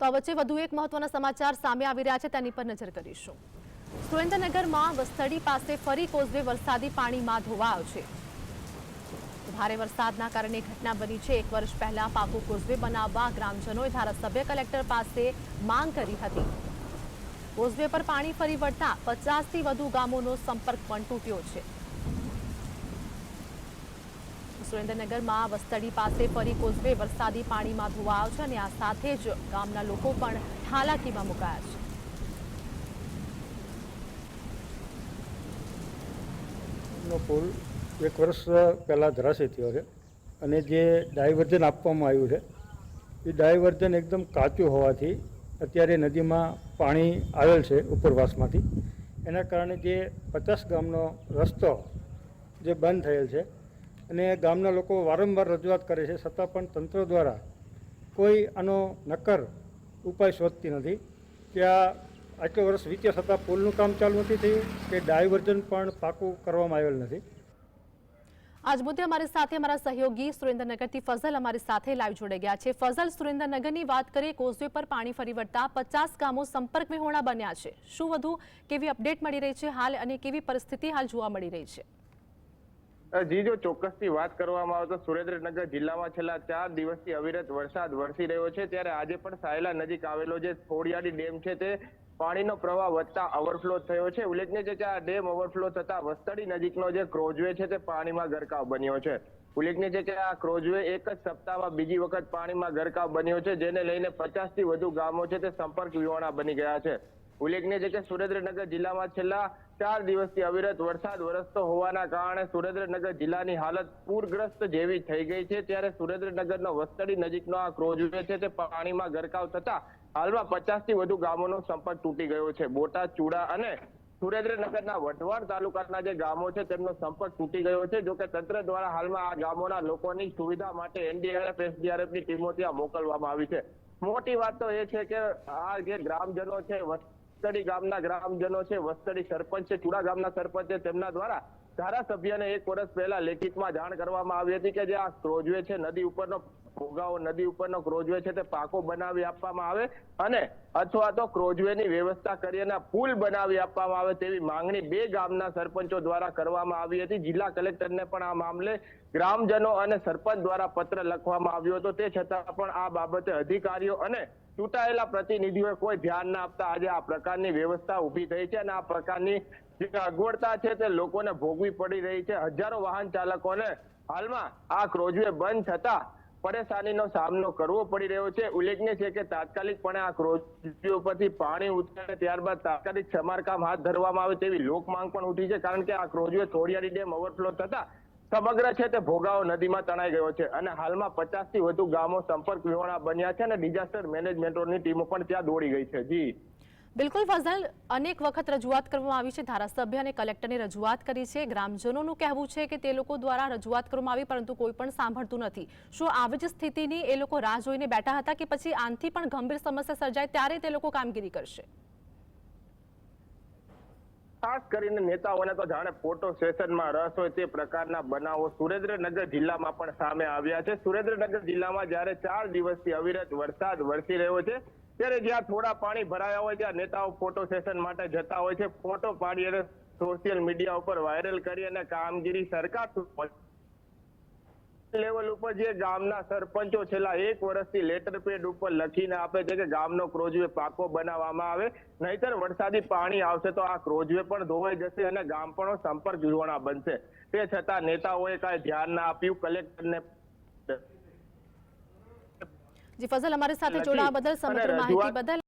તો આ વચ્ચે વધુ એક મહત્વના સમાચાર સામે આવી રહ્યા છે, તેની પર નજર કરીશું. સુરેન્દ્રનગરમાં વસ્તડી પાસે ફરી કોઝવે વરસાદી પાણીમાં ધોવાયો છે. ભારે વરસાદના કારણે ઘટના બની છે. એક વર્ષ પહેલા પાકું કોઝવે બનાવવા ગ્રામજનોએ ધારાસભ્ય કલેક્ટર પાસે માંગ કરી હતી. કોઝવે પર પાણી ફરી વળતા પચાસથી વધુ ગામોનો સંપર્ક પણ તૂટ્યો છે. સુરેન્દ્રનગરમાં વસ્તડી પાસે ફરી કોઝવે વરસાદી પાણીમાં ધોવાયો છે અને આ સાથે જ ગામના લોકો પણ હાલાકીમાં મુકાયા છે. નો પુલ એક વર્ષ પહેલાં ધરાશય થયો છે અને જે ડાયવર્ઝન આપવામાં આવ્યું છે, એ ડાયવર્ઝન એકદમ કાચું હોવાથી અત્યારે નદીમાં પાણી આવેલ છે ઉપરવાસમાંથી. એના કારણે જે પચાસ ગામનો રસ્તો જે બંધ થયેલ છે અને ગામના લોકો વારંવાર રજૂઆત કરે છે, છતાં પણ તંત્ર દ્વારા કોઈ આનો નક્કર ઉપાય શોધતી નથી. કે આ આટલો વર્ષ વીત્યા છતાં પુલનું કામ ચાલુ નથી થયું, કે ડાયવર્ઝન પણ પાકું કરવામાં આવેલ નથી. આજ મુદ્દે અમારી સાથે અમારા સહયોગી સુરેન્દ્રનગરથી ફઝલ અમારી સાથે લાઈવ જોડાઈ ગયા છે. ફઝલ, સુરેન્દ્રનગરની વાત કરીએ, કોઝવે પર પાણી ફરી વળતા પચાસ ગામો સંપર્ક વિહોણા બન્યા છે. શું વધુ, કેવી અપડેટ મળી રહી છે હાલ અને કેવી પરિસ્થિતિ હાલ જોવા મળી રહી છે? જી, જો ચોક્કસથી વાત કરવામાં આવે તો સુરેન્દ્રનગર જિલ્લામાં છેલ્લા ચાર દિવસથી અવિરત વરસાદ વરસી રહ્યો છે. ત્યારે આજે પણ સાયલા નજીક આવેલો જે થોડિયાડી ડેમ છે તે પાણીનો પ્રવાહ વધતા ઓવરફ્લો થયો છે. ઉલ્લેખનીય છે કે આ ડેમ ઓવરફ્લો થતા વસ્તડી નજીકનો જે ક્રોઝવે છે તે પાણીમાં ગરકાવ બન્યો છે. ઉલ્લેખનીય છે કે આ ક્રોઝવે એક જ સપ્તાહમાં બીજી વખત પાણીમાં ગરકાવ બન્યો છે. જેને લઈને પચાસથી વધુ ગામો છે તે સંપર્ક વિહોણા બની ગયા છે. ઉલ્લેખનીય છે કે સુરેન્દ્રનગર જિલ્લામાં છેલ્લા ચાર દિવસથી અવિરત વરસાદ વરસતો હોવાના કારણે સુરેન્દ્રનગર જિલ્લાની હાલત પૂરગ્રસ્ત જેવી થઈ ગઈ છે. ત્યારે સુરેન્દ્રનગરનો વસ્તડી નજીકનો આ ક્રોઝવે છે તે પાણીમાં ગરકાવ થતા હાલમાં પચાસથી વધુ ગામોનો સંપર્ક તૂટી ગયો છે. બોટાદ ચૂડા અને સુરેન્દ્રનગરના વઢવાણ તાલુકાના જે ગામો છે તેમનો સંપર્ક તૂટી ગયો છે. જોકે તંત્ર દ્વારા હાલમાં આ ગામોના લોકોની સુવિધા માટે એનડીઆરએફ, એસડીઆરએફની ટીમો ત્યાં મોકલવામાં આવી છે. મોટી વાત તો એ છે કે આ જે ગ્રામજનો છે વસ્તડી ગામના ગ્રામજનો છે વસ્તડી સરપંચ છે ચુડા ગામના સરપંચ છે તેમના દ્વારા ધારાસભ્યને એક વર્ષ પહેલા લેખિતમાં જાણ કરવામાં આવી હતી કે જે આ ક્રોજવે છે, નદી ઉપરનો ભોગાવો, નદી ઉપરનો ક્રોજવે છે તે પાકો બનાવી આપવામાં આવે અને અથવા તો ક્રોઝવેની વ્યવસ્થા કરી પુલ બનાવી આપવામાં આવે તેવી માંગણી બે ગામના સરપંચો દ્વારા કરવામાં આવી હતી. જિલ્લા કલેક્ટરને પણ આ મામલે ગ્રામજનો અને સરપંચ દ્વારા પત્ર લખવામાં આવ્યો હતો. તે છતાં પણ આ બાબતે અધિકારીઓ અને ચૂંટાયેલા પ્રતિનિધિઓએ કોઈ ધ્યાન ના આપતા આજે આ પ્રકારની વ્યવસ્થા ઊભી થઈ છે અને આ પ્રકારની જે અગવડતા છે તે લોકોને ભોગવી પડી રહી છે. હજારો વાહન ચાલકોને હાલમાં આ ક્રોઝવે બંધ થતા પરેશાનીનો સામનો કરવો પડી રહ્યો છે. ઉલ્લેખનીય છે કે તાત્કાલિકપણે આ ક્રોઝવે ઉપરથી પાણી ઉતરે ત્યારબાદ તાત્કાલિક સમારકામ હાથ ધરવામાં આવે તેવી લોક માંગ પણ ઉઠી છે. કારણ કે આ ક્રોઝવે થોડિયારી ડેમ ઓવરફ્લો થતા સમગ્ર છે તે ભોગાવો નદીમાં તણાઈ ગયો છે અને હાલમાં પચાસથી વધુ ગામો સંપર્ક વિહોણા બન્યા છે અને ડિઝાસ્ટર મેનેજમેન્ટની ટીમો પણ ત્યાં દોડી ગઈ છે. જી. બિલકુલ ફઝલ, અનેક વખત રજૂઆત કરવામાં આવી છે. ધારાસભ્ય અને કલેક્ટરને રજૂઆત કરી છે. ગ્રામજનોનું કહેવું છે કે તે લોકો દ્વારા રજૂઆત કરવામાં આવી, પરંતુ કોઈ પણ સાંભળતું નથી. શું આવી જ સ્થિતિની એ લોકો રાહ જોઈને બેઠા હતા કે પછી આનથી પણ ગંભીર સમસ્યા સર્જાય ત્યારે તે લોકો કામગીરી કરશે? ખાસ કરીને નેતાઓને તો જાણે ફોટો સેશનમાં રસ હોય તે પ્રકારના બનાવો સુરેન્દ્રનગર જિલ્લામાં પણ સામે આવ્યા છે. સુરેન્દ્રનગર જિલ્લામાં જ્યારે ચાર દિવસથી અવિરત વરસાદ વરસી રહ્યો છે ત્યારે જ્યાં થોડા પાણી ભરાયા હોય ત્યાં નેતાઓ ફોટો સેશન માટે જતા હોય છે ફોટો પાડી અને સોશિયલ મીડિયા ઉપર વાયરલ કરી અને કામગીરી સરકાર લેવલ ઉપર જે ગામના સરપંચો છેલ્લા એક વર્ષથી લેટર પેડ ઉપર લખીને આપે છે કે ગામનો ક્રોઝવે પાકો બનાવવામાં આવે, નહીતર વરસાદી પાણી આવશે તો આ ક્રોઝવે પણ ધોવાઈ જશે અને ગામ પણ સંપર્ક વિહોણા બનશે. તે છતાં નેતાઓએ કાંઈ ધ્યાન ના આપ્યું કલેક્ટરને જી ફઝલ અમારી સાથે જોડાવા બદલ સમગ્ર માહિતી બદલ